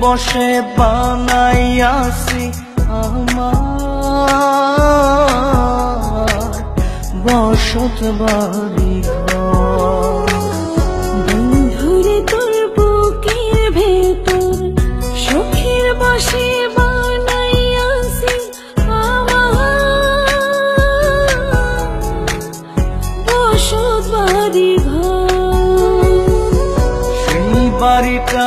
বসে বানাইয়াছি আমার বসত বাড়ি বন্ধুরে তোর বুকের ভেতর সুখের বসে বানাইয়াছি আমার বসত বাড়ি ঘর। সেই বাড়িটা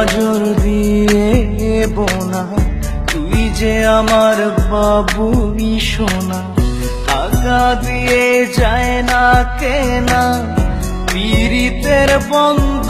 পাজর দিয়ে বোনা তুই যে আমার বাবু সোনা। টাকা দিয়ে যায় না কেনা। পীড়িতের বন্ধ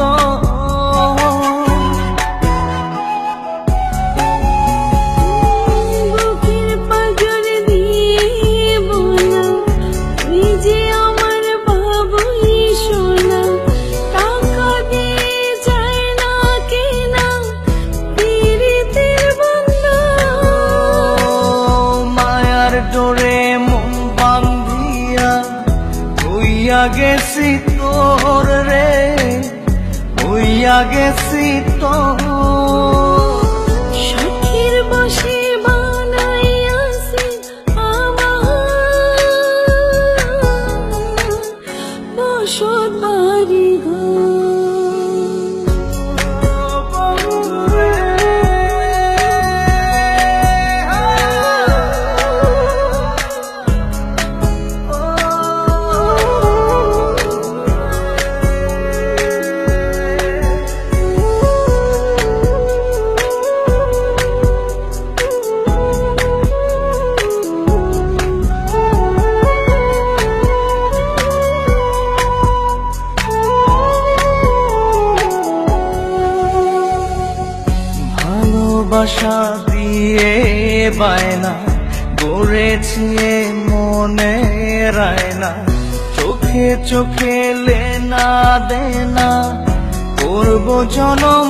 গেছি তোর রে হইয়া গেছি তোর। সখীর বসে বানাইয়াছি আমার। বসত বাড়ি ভালোবাসা দিয়ে বায়না গড়েছি মনে রায়না। চোখে চোখে লেনা দেনা করব জনম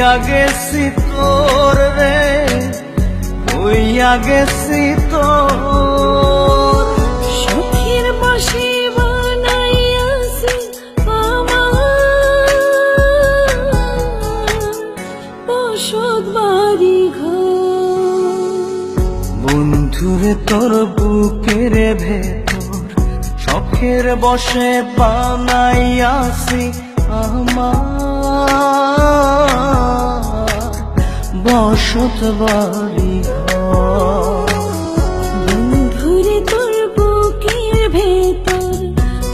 হইয়া গেছি তোর রে হইয়া গেছি তোর। সুখের বসে বানাইয়াছি বসত বাড়ি বন্ধুরে তোর বুকের ভেতর শখের বসে বানাইয়াছি আমার। বসত বাড়ি বন্ধুরে তোর বুকের ভেতর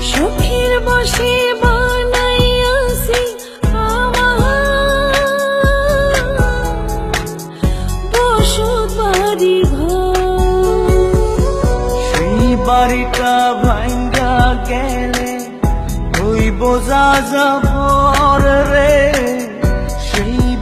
সুখের বসে বানাইয়াছি আমার। বসত বাড়ি ঘর সেই বাড়িটা ভাঙ্গা গেলে ওই বোঝা যাবর রে।